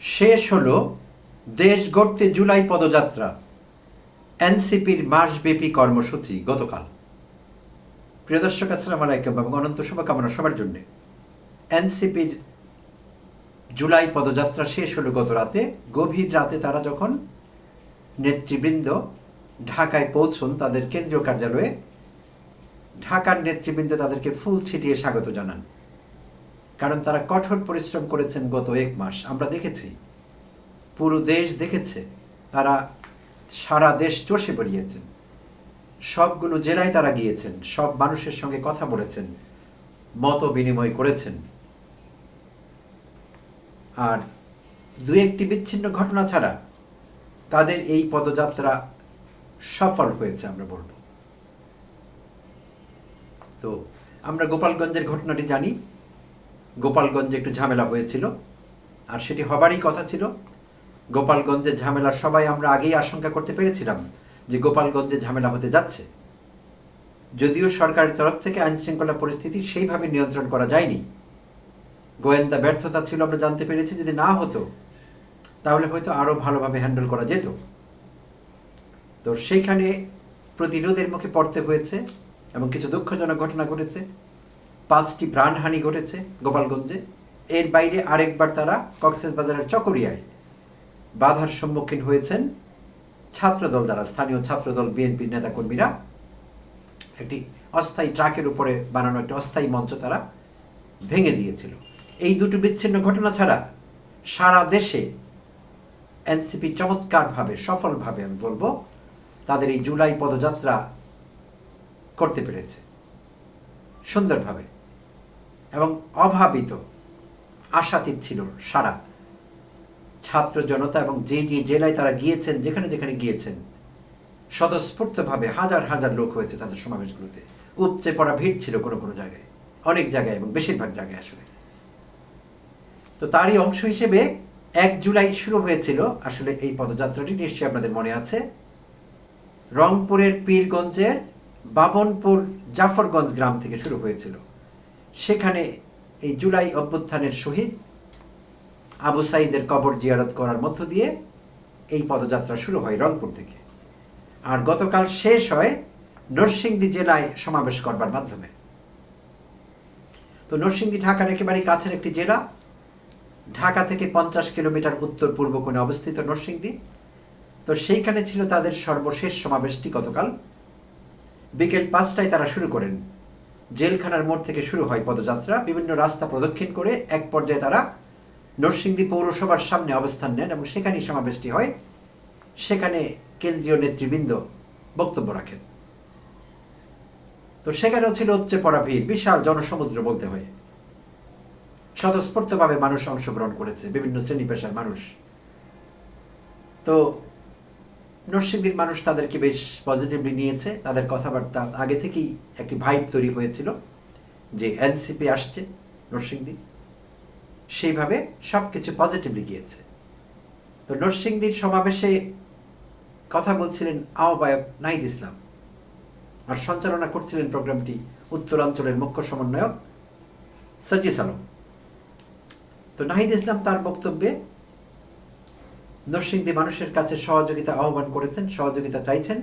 শেষ হলো দেশ গড়তে জুলাই পদযাত্রা, এনসিপির মাসব্যাপী কর্মসূচি গতকাল। প্রিয় দর্শক, আসসালাম আলাইকুম এবং অনন্ত শুভকামনা সবার জন্যে। এনসিপির জুলাই পদযাত্রা শেষ হলো গত রাতে। গভীর রাতে তারা যখন নেতৃবৃন্দ ঢাকায় পৌঁছন, তাদের কেন্দ্রীয় কার্যালয়ে ঢাকার নেতৃবৃন্দ তাদেরকে ফুল ছিটিয়ে স্বাগত জানান। কারণ তারা কঠোর পরিশ্রম করেছেন গত এক মাস। আমরা দেখেছি, পুরো দেশ দেখেছে, তারা সারা দেশ চষে বেরিয়েছেন। সবগুলো জেলায় তারা গিয়েছেন, সব মানুষের সঙ্গে কথা বলেছেন, মত বিনিময় করেছেন। আর দু একটি বিচ্ছিন্ন ঘটনা ছাড়া তাদের এই পদযাত্রা সফল হয়েছে আমরা বলব। তো আমরা গোপালগঞ্জের ঘটনাটি জানি। গোপালগঞ্জে একটু ঝামেলা হয়েছিল। আর সেটি হবারই কথা ছিল গোপালগঞ্জের ঝামেলা সবাই আমরা আগেই আশঙ্কা করতে পেরেছিলাম যে গোপালগঞ্জে ঝামেলা হতে যাচ্ছে। যদিও সরকারের তরফ থেকে আইন শৃঙ্খলা পরিস্থিতি সেইভাবে নিয়ন্ত্রণ করা যায়নি। গোয়েন্দা ব্যর্থতা ছিল আমরা জানতে পেরেছি, যদি না হতো, তাহলে হয়তো আরও ভালোভাবে হ্যান্ডেল করা যেত। তো সেইখানে প্রতিরোধের মুখে পড়তে হয়েছে এবং কিছু দুঃখজনক ঘটনা ঘটেছে। পাঁচটি প্রাণহানি ঘটেছে গোপালগঞ্জে। এর বাইরে আরেকবার তারা কক্সেস বাজারের চকরিয়ায় বাধার সম্মুখীন হয়েছেন ছাত্রদল দ্বারা। স্থানীয় ছাত্রদল বিএনপির নেতাকর্মীরা একটি অস্থায়ী ট্রাকের উপরে বানানো একটি অস্থায়ী মঞ্চ তারা ভেঙে দিয়েছিল। এই দুটো বিচ্ছিন্ন ঘটনা ছাড়া সারা দেশে এনসিপি চমৎকারভাবে, সফলভাবে আমি বলব, তাদের এই জুলাই পদযাত্রা করতে পেরেছে। সুন্দরভাবে। অভাবিত, আশাতীত ছিল সারা। ছাত্র জনতা এবং যে যে জেলায় তারা গিয়েছেন, যেখানে যেখানে গিয়েছেন, স্বতঃস্ফূর্তভাবে হাজার হাজার লোক হয়েছে তাদের সমাবেশগুলোতে। উপচে পড়া ভিড় ছিল কোনো কোনো জায়গায়, অনেক জায়গায় এবং বেশিরভাগ জায়গায় আসলে। তো তারই অংশ হিসেবে এক জুলাই শুরু হয়েছিল আসলে এই পদযাত্রাটি, নিশ্চয়ই আপনাদের মনে আছে। রংপুরের পীরগঞ্জের বাবনপুর জাফরগঞ্জ গ্রাম থেকে শুরু হয়েছিল। সেখানে এই জুলাই অভ্যুত্থানের শহীদ আবু সাইদের কবর জিয়ারত করার মধ্য দিয়ে এই পদযাত্রা শুরু হয় রংপুর থেকে। আর গতকাল শেষ হয় নরসিংদী জেলায় সমাবেশ করবার মাধ্যমে। তো নরসিংদী ঢাকার একেবারে কাছের একটি জেলা। ঢাকা থেকে পঞ্চাশ কিলোমিটার উত্তর পূর্ব কোণে অবস্থিত নরসিংদী। তো সেইখানে ছিল তাদের সর্বশেষ সমাবেশটি গতকাল। বিকেল পাঁচটায় তারা শুরু করেন জেলখানার মোড় থেকে শুরু হয় পদযাত্রা। বিভিন্ন রাস্তা প্রদক্ষিণ করে এক পর্যায়ে তারা নরসিংদী পৌরসভার সামনে অবস্থান নেন এবং সেখানেই সমাবেশটি হয়। সেখানে কেন্দ্রীয় নেতৃবৃন্দ বক্তব্য রাখেন। তো সেখানেও ছিল উপচে পড়া ভিড়, বিশাল জনসমুদ্র বলতে হয়। স্বতঃস্ফূর্তভাবে মানুষ অংশগ্রহণ করেছে, বিভিন্ন শ্রেণি পেশার মানুষ। তো নরসিংদীর মানুষ তাদেরকে বেশ পজিটিভলি নিয়েছে। তাদের কথাবার্তা আগে থেকেই একটি ভাইব তৈরি হয়েছিল যে এনসিপি আসছে নরসিংদী। সেইভাবে সব কিছু পজিটিভলি গিয়েছে। তো নরসিংদীর সমাবেশে কথা বলছিলেন আহ্বায়ক নাহিদ ইসলাম আর সঞ্চালনা করছিলেন প্রোগ্রামটি উত্তরাঞ্চলের মুখ্য সমন্বয়ক সজিস আলম। তো নাহিদ ইসলাম তার বক্তব্যে নরসিংদী মানুষের কাছে সহযোগিতা আহ্বান করেছেন, সহযোগিতা চাইছেন।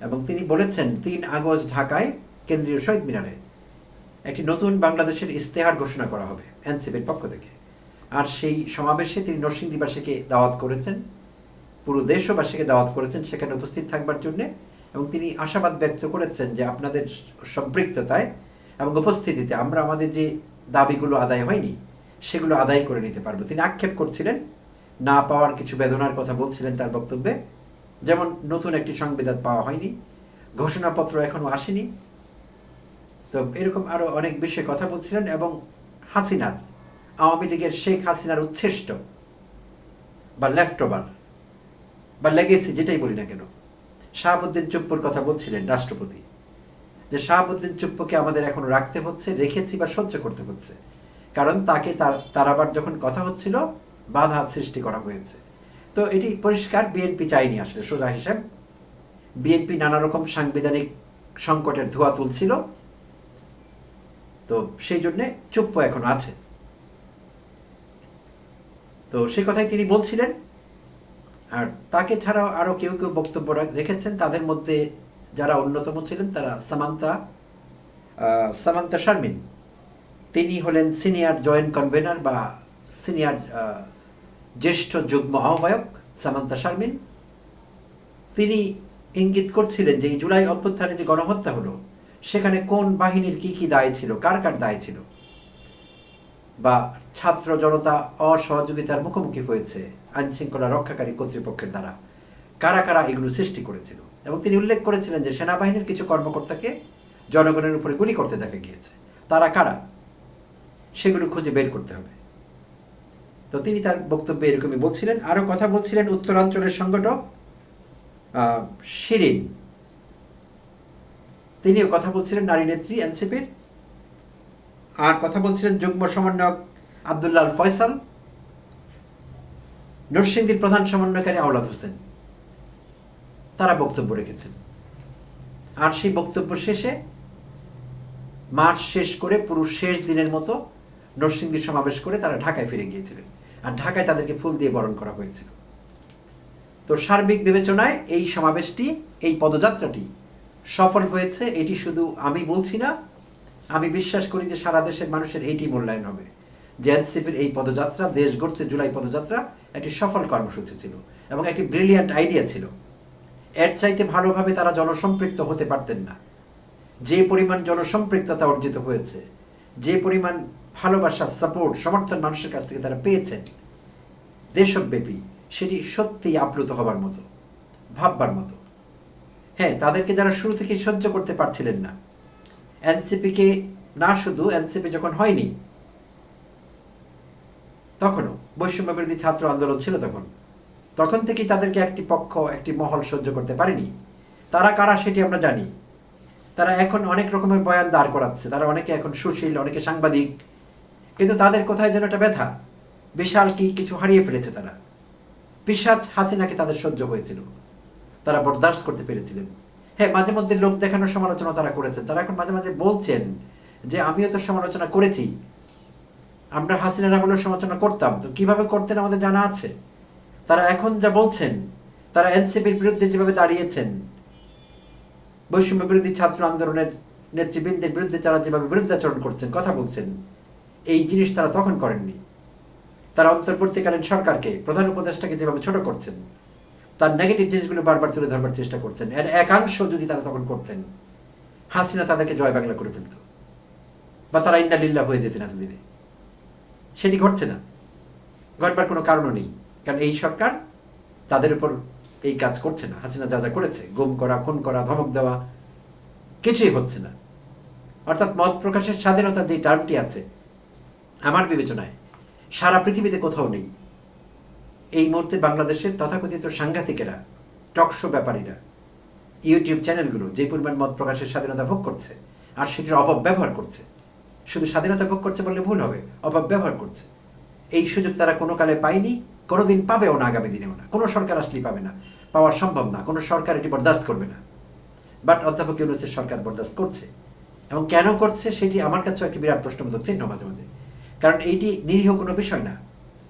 এবং তিনি বলেছেন, তিন আগস্ট ঢাকায় কেন্দ্রীয় শহীদ মিনারে একটি নতুন বাংলাদেশের ইস্তেহার ঘোষণা করা হবে এনসিপির পক্ষ থেকে। আর সেই সমাবেশে তিনি নরসিংদীবাসীকে দাওয়াত করেছেন, পুরো দেশবাসীকে দাওয়াত করেছেন সেখানে উপস্থিত থাকবার জন্যে। এবং তিনি আশাবাদ ব্যক্ত করেছেন যে আপনাদের সম্পৃক্ততায় এবং উপস্থিতিতে আমরা আমাদের যে দাবিগুলো আদায় হয়নি, সেগুলো আদায় করে নিতে পারব। তিনি আক্ষেপ করছিলেন না পাওয়ার কিছু বেদনার কথা বলছিলেন তার বক্তব্যে। যেমন নতুন একটি সংবিধান পাওয়া হয়নি, ঘোষণাপত্র এখনও আসেনি। তো এরকম আরও অনেক বিষয়ে কথা বলছিলেন এবং হাসিনার, আওয়ামী লীগের শেখ হাসিনার উচ্ছেষ্ট বা লেফট ওভার বা লেগেসি যেটাই বলি না কেন, শাহাবুদ্দিন চুপ্পুর কথা বলছিলেন রাষ্ট্রপতি, যে শাহাবুদ্দিন চুপ্পুকে আমাদের এখন রাখতে হচ্ছে, রেখেছি বা সহ্য করতে হচ্ছে। কারণ তাকে তার তার আবার যখন কথা হচ্ছিল বাধা সৃষ্টি করা হয়েছে। তো এটি পরিষ্কার বিএনপি চাইনি আসলে, সোজা হিসাব। বিএনপি নানা রকম সাংবিধানিক সংকটের ধোয়া তুলছিল। তো সেই জন্যে চুপ্প এখন আছে। তো সে কথাই তিনি বলছিলেন। আর তাকে ছাড়াও আরও কেউ কেউ বক্তব্য রেখেছেন। তাদের মধ্যে যারা অন্যতম ছিলেন তারা সামান্তা সামান্তা শারমিন। তিনি হলেন সিনিয়র জয়েন্ট কনভেনার বা সিনিয়র জ্যেষ্ঠ যুগ্ম আহ্বায়ক সামান্তা শারমিন। তিনি ইঙ্গিত করছিলেন যে এই জুলাই অভ্যুত্থানে যে গণহত্যা হলো, সেখানে কোন বাহিনীর কি কি দায় ছিল, কার কার দায় ছিল, বা ছাত্র জনতা অসহযোগিতার মুখোমুখি হয়েছে আইন শৃঙ্খলা রক্ষাকারী কর্তৃপক্ষের দ্বারা, কারা কারা এগুলো সৃষ্টি করেছিল? এবং তিনি উল্লেখ করেছিলেন যে সেনাবাহিনীর কিছু কর্মকর্তাকে জনগণের উপরে গুলি করতে দেখা গিয়েছে। তারা কারা? সেগুলো খুঁজে বের করতে হবে। তো তিনি তার বক্তব্যে এরকমই বলছিলেন। আরও কথা বলছিলেন উত্তরাঞ্চলের সংগঠক শিরিন। তিনিও কথা বলছিলেন নারী নেত্রী এনসিপির। আর কথা বলছিলেন যুগ্ম সমন্বয়ক আবদুল্লাহ ফয়সাল। নরসিংদীর প্রধান সমন্বয়কারী আওলাদ হোসেন। তারা বক্তব্য রেখেছেন। আর সেই বক্তব্য শেষে মার্চ শেষ করে পুরো শেষ দিনের মতো নরসিংদীর সমাবেশ করে তারা ঢাকায় ফিরে গিয়েছিলেন। আর ঢাকায় তাদেরকে ফুল দিয়ে বরণ করা হয়েছিল। তো সার্বিক বিবেচনায় এই সমাবেশটি, এই পদযাত্রাটি সফল হয়েছে। এটি শুধু আমি বলছি না, আমি বিশ্বাস করি যে সারা দেশের মানুষের এইটি মূল্যায়ন হবে। যে এনসিপির এই পদযাত্রা, দেশ গড়তে জুলাই পদযাত্রা, একটি সফল কর্মসূচি ছিল এবং একটি ব্রিলিয়ান্ট আইডিয়া ছিল। এর চাইতে ভালোভাবে তারা জনসম্পৃক্ত হতে পারতেন না। যে পরিমাণ জনসম্পৃক্ততা অর্জিত হয়েছে, যে পরিমাণ ভালোবাসা সাপোর্ট সমর্থন মানুষের কাছ থেকে তারা পেয়েছেন। দেশব্যাপী সেটি সত্যিই আপ্লুত হবার মতো, ভাববার মতো। হ্যাঁ তাদেরকে যারা শুরু থেকে সহ্য করতে পারছিলেন না। এনসিপিকে না শুধু, এনসিপি যখন হয়নি, তখনও বৈষম্য বিরোধী ছাত্র আন্দোলন ছিল তখন। তখন থেকেই তাদেরকে একটি পক্ষ, একটি মহল সহ্য করতে পারেনি। তারা কারা সেটি আমরা জানি। তারা এখন অনেক রকমের বয়ান দাঁড় করাচ্ছে। তারা অনেকে এখন সুশীল, অনেকে সাংবাদিক কিন্তু তাদের কোথায় যেন একটা ব্যথা। বিশাল কি কিছু হারিয়ে ফেলেছে তারা। পিসাজ হাসিনাকে তাদের সহ্য হয়েছিল। তারা বরদাস্ত করতে পেরেছিলেন। হ্যাঁ মাঝে মধ্যে লোক দেখানোর সমালোচনা তারা করেছেন। তারা এখন মাঝে মাঝে বলছেন যে, আমিও তো সমালোচনা করেছি। আমরা হাসিনার আমলের সমালোচনা করতাম। তো কীভাবে করতেন আমাদের জানা আছে? তারা এখন যা বলছেন, তারা এনসিপির বিরুদ্ধে যেভাবে দাঁড়িয়েছেন, বৈষম্য বিরোধী ছাত্র আন্দোলনের নেতৃবৃন্দের বিরুদ্ধে তারা যেভাবে বিরুদ্ধাচরণ করছেন, কথা বলছেন এই জিনিস তারা তখন করেননি। তারা অন্তর্বর্তীকালীন সরকারকে, প্রধান উপদেষ্টাকে যেভাবে ছোট করছেন, তার নেগেটিভ জিনিসগুলো বারবার তুলে ধরবার চেষ্টা করছেন। এর একাংশ যদি তারা তখন করতেন, হাসিনা তাদেরকে জয় বাংলা করে ফেলত। বা তারা ইন্নালিল্লা হয়ে যেতেন এতদিনে। সেটি ঘটছে না। ঘটবার কোনো কারণও নেই। কারণ এই সরকার তাদের উপর এই কাজ করছে না। হাসিনা যা যা করেছে, গুম করা, খুন করা, ধমক দেওয়া, কিছুই হচ্ছে না। অর্থাৎ মত প্রকাশের স্বাধীনতা যে টার্মটি আছে আমার বিবেচনায় সারা পৃথিবীতে কোথাও নেই। এই মুহূর্তে বাংলাদেশের তথাকথিত সাংঘাতিকেরা টকশো ব্যাপারীরা, ইউটিউব চ্যানেলগুলো যে পরিমাণ মত প্রকাশের স্বাধীনতা ভোগ করছে আর সেটির অপব্যবহার করছে, শুধু স্বাধীনতা ভোগ করছে বললে ভুল হবে, অপব্যবহার করছে। এই সুযোগ তারা কোনো কালে পায়নি, কোনোদিন পাবেও না আগামী দিনেও না। কোনো সরকার আসলেই পাবে না, পাওয়া সম্ভব না, কোনো সরকার এটি বরদাস্ত করবে না। বাট অধ্যাপক ইউনুসের সরকার বরদাস্ত করছে। এবং কেন করছে সেটি আমার কাছেও একটি বিরাট প্রশ্নবোধক চিহ্ন মাঝে মাঝে। কারণ এইটি নিরীহ কোনো বিষয় না।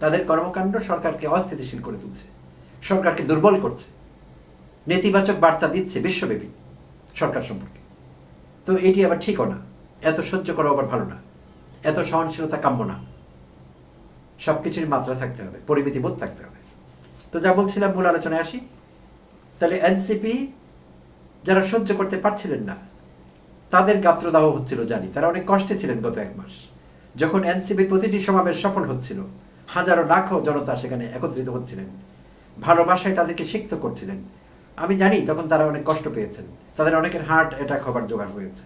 তাদের কর্মকাণ্ড সরকারকে অস্থিতিশীল করে তুলছে। সরকারকে দুর্বল করছে। নেতিবাচক বার্তা দিচ্ছে বিশ্বব্যাপী সরকার সম্পর্কে। তো এটি আবার ঠিকও না। এত সহ্য করা আবার ভালো না। এত সহনশীলতা কাম্য না। সব কিছুরই মাত্রা থাকতে হবে পরিমিতি বোধ থাকতে হবে। তো যা বলছিলাম মূল আলোচনায় আসি। তাহলে এনসিপি যারা সহ্য করতে পারছিলেন না, তাদের গাত্রদাহ হচ্ছিল জানি। তারা অনেক কষ্টে ছিলেন গত এক মাস। যখন এনসিপির প্রতিটি সমাবেশ সফল হচ্ছিল, হাজারো লাখো জনতা সেখানে একত্রিত হচ্ছিলেন। ভালোবাসায় তাদেরকে সিক্ত করছিলেন। আমি জানি তখন তারা অনেক কষ্ট পেয়েছেন। তাদের অনেকের হার্ট অ্যাটাক হবার জোগাড় হয়েছে।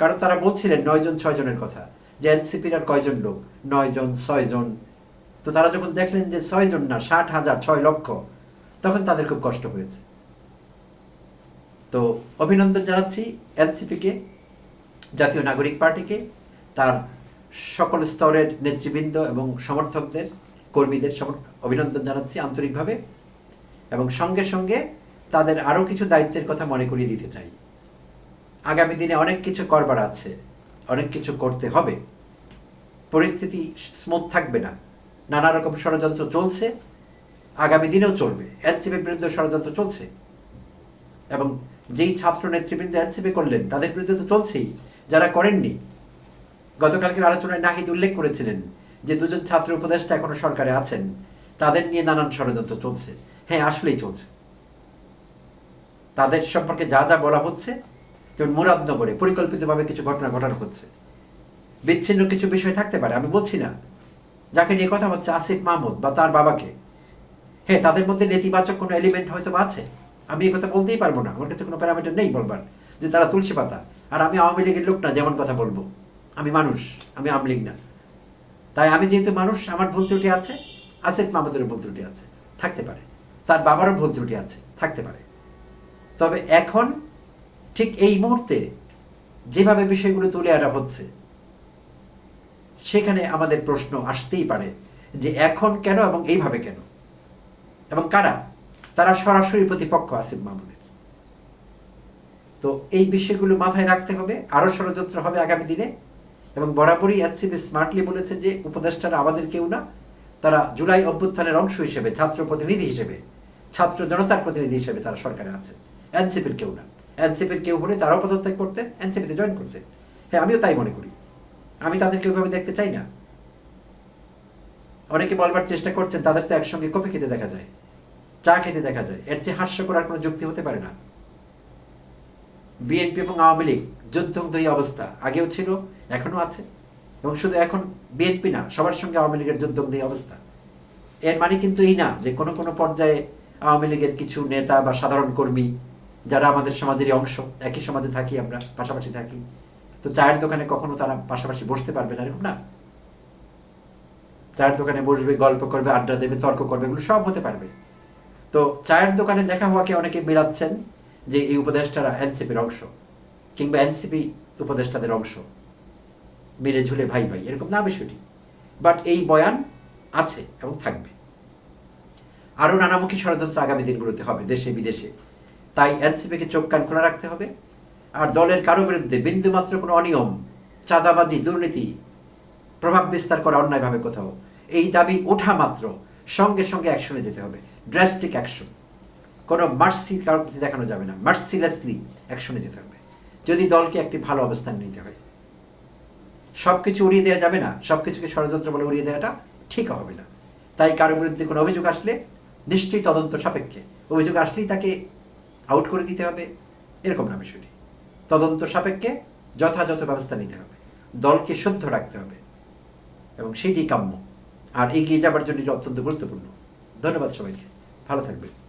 কারণ তারা বলছিলেন নয় জন ছয় জনের কথা, যে এনসিপির আর কয়জন লোক? নয় জন ছয় জন তো তারা যখন দেখলেন যে ছয় জন না, ষাট হাজার, ছয় লক্ষ, তখন তাদের খুব কষ্ট হয়েছে। তো অভিনন্দন জানাচ্ছি এনসিপিকে, জাতীয় নাগরিক পার্টিকে, তার সকল স্তরের নেতৃবৃন্দ এবং সমর্থকদের, কর্মীদের অভিনন্দন জানাচ্ছি আন্তরিকভাবে এবং সঙ্গে সঙ্গে তাদের আরও কিছু দায়িত্বের কথা মনে করিয়ে দিতে চাই। আগামী দিনে অনেক কিছু করবার আছে, অনেক কিছু করতে হবে। পরিস্থিতি স্মুথ থাকবে না। নানা রকম ষড়যন্ত্র চলছে, আগামী দিনেও চলবে। এনসিপির বিরুদ্ধে ষড়যন্ত্র চলছে। এবং যেই ছাত্র নেতৃবৃন্দ এনসিপি করলেন, তাদের বিরুদ্ধে তো চলছেই। যারা করেননি গতকালকের আলোচনায় নাহিদ উল্লেখ করেছিলেন যে দুজন ছাত্র উপদেষ্টা এখনও সরকারে আছেন। তাদের নিয়ে নানান ষড়যন্ত্র চলছে। হ্যাঁ আসলেই চলছে। তাদের সম্পর্কে যা যা বলা হচ্ছে, যেমন মুরাদনগরে পরিকল্পিতভাবে কিছু ঘটনা ঘটানো হচ্ছে। বিচ্ছিন্ন কিছু বিষয় থাকতে পারে, আমি বলছি না। যাকে নিয়ে কথা হচ্ছে, আসিফ মাহমুদ বা তার বাবাকে। হ্যাঁ তাদের মধ্যে নেতিবাচক কোনো এলিমেন্ট হয়তো আছে। আমি এই কথা বলতেই পারব না। আমার কাছে কোনো প্যারামিটার নেই বলবার, যে তারা তুলসী পাতা। আর আমি আওয়ামী লীগের লোক না, যেমন কথা বলব। মানুষ, আমি আওয়ামী লীগ না। তাই আমি যেহেতু মানুষ, আমার ভুল ত্রুটি আছে, আসিফ মাহমুদের ভুল ত্রুটি আছে, থাকতে পারে। তার বাবারও ভুল ত্রুটি আছে, থাকতে পারে। তবে এখন ঠিক এই মুহূর্তে যেভাবে বিষয়গুলো তুলে আনা হচ্ছে, সেখানে আমাদের প্রশ্ন আসতেই পারে যে এখন কেন এবং এইভাবে কেন? এবং কারা? তারা সরাসরি প্রতিপক্ষ আসিফ মাহমুদের। তো এই বিষয়গুলো মাথায় রাখতে হবে, আরও ষড়যন্ত্র হবে আগামী দিনে। এবং বরাবরই এনসিপি স্মার্টলি বলেছে যে উপদেষ্টারা আমাদের কেউ না, তারা জুলাই অভ্যুত্থানের অংশ হিসেবে, ছাত্র প্রতিনিধি হিসেবে, ছাত্র জনতার প্রতিনিধি হিসেবে তারা সরকারে আছেন। এনসিপির কেউ না। এনসিপির কেউ হলে তারাও পদত্যাগ করতেন এনসিপিতে জয়েন করতেন হ্যাঁ আমিও তাই মনে করি। আমি তাদেরকে ওইভাবে দেখতে চাই না। অনেকে বলবার চেষ্টা করছেন, তাদের তো একসঙ্গে কফি খেতে দেখা যায়, চা খেতে দেখা যায়। এর চেয়ে হাস্যকর আর কোনো যুক্তি হতে পারে না। বিএনপি এবং আওয়ামী লীগ যুদ্ধই অবস্থা আগেও ছিল এখনও আছে। এবং শুধু এখন বিএনপি না, সবার সঙ্গে আওয়ামী লীগের যুদ্ধই অবস্থা। এর মানে কিন্তু এই না যে কোনো কোনো পর্যায়ে আওয়ামী লীগের কিছু নেতা বা সাধারণ কর্মী যারা আমাদের সমাজেরই অংশ, একই সমাজে থাকি আমরা, পাশাপাশি থাকি, তো চায়ের দোকানে কখনো তারা পাশাপাশি বসতে পারবে না, এরকম না? চায়ের দোকানে বসবে, গল্প করবে, আড্ডা দেবে, তর্ক করবে, এগুলো সব হতে পারবে। তো চায়ের দোকানে দেখা হওয়াকে অনেকে বেড়াচ্ছেন যে এই উপদেষ্টারা এনসিপির অংশ কিংবা এনসিপি উপদেষ্টাদের অংশ। মিলে ঝুলে ভাই ভাই, এরকম না বিষয়টি। বাট এই বয়ান আছে এবং থাকবে। আরও নানামুখী ষড়যন্ত্র আগামী দিনগুলোতে হবে, দেশে বিদেশে। তাই এনসিপিকে চোখ কান খোলা রাখতে হবে। আর দলের কারও বিরুদ্ধে বিন্দুমাত্র কোনো অনিয়ম, চাঁদাবাজি, দুর্নীতি, প্রভাব বিস্তার করা অন্যায়ভাবে কোথাও, এই দাবি ওঠা মাত্র সঙ্গে সঙ্গে অ্যাকশনে যেতে হবে ড্রাস্টিক অ্যাকশন কোনো মার্সি কারোর প্রতি দেখানো যাবে না। মার্সিলেসলি অ্যাকশনে যেতে হবে যদি দলকে একটি ভালো অবস্থান নিতে হয়। সব কিছু উড়িয়ে দেওয়া যাবে না। সব কিছুকে ষড়যন্ত্র বলে উড়িয়ে দেওয়াটা ঠিক হবে না। তাই কারোর বিরুদ্ধে কোনো অভিযোগ আসলে নিশ্চয়ই তদন্ত সাপেক্ষে। অভিযোগ আসলেই তাকে আউট করে দিতে হবে। এরকম না বিষয়টি। তদন্ত সাপেক্ষে যথাযথ ব্যবস্থা নিতে হবে। দলকে শুদ্ধ রাখতে হবে। এবং সেইটি কাম্য। আর এগিয়ে যাবার জন্য অত্যন্ত গুরুত্বপূর্ণ। ধন্যবাদ সবাইকে। ভালো থাকবে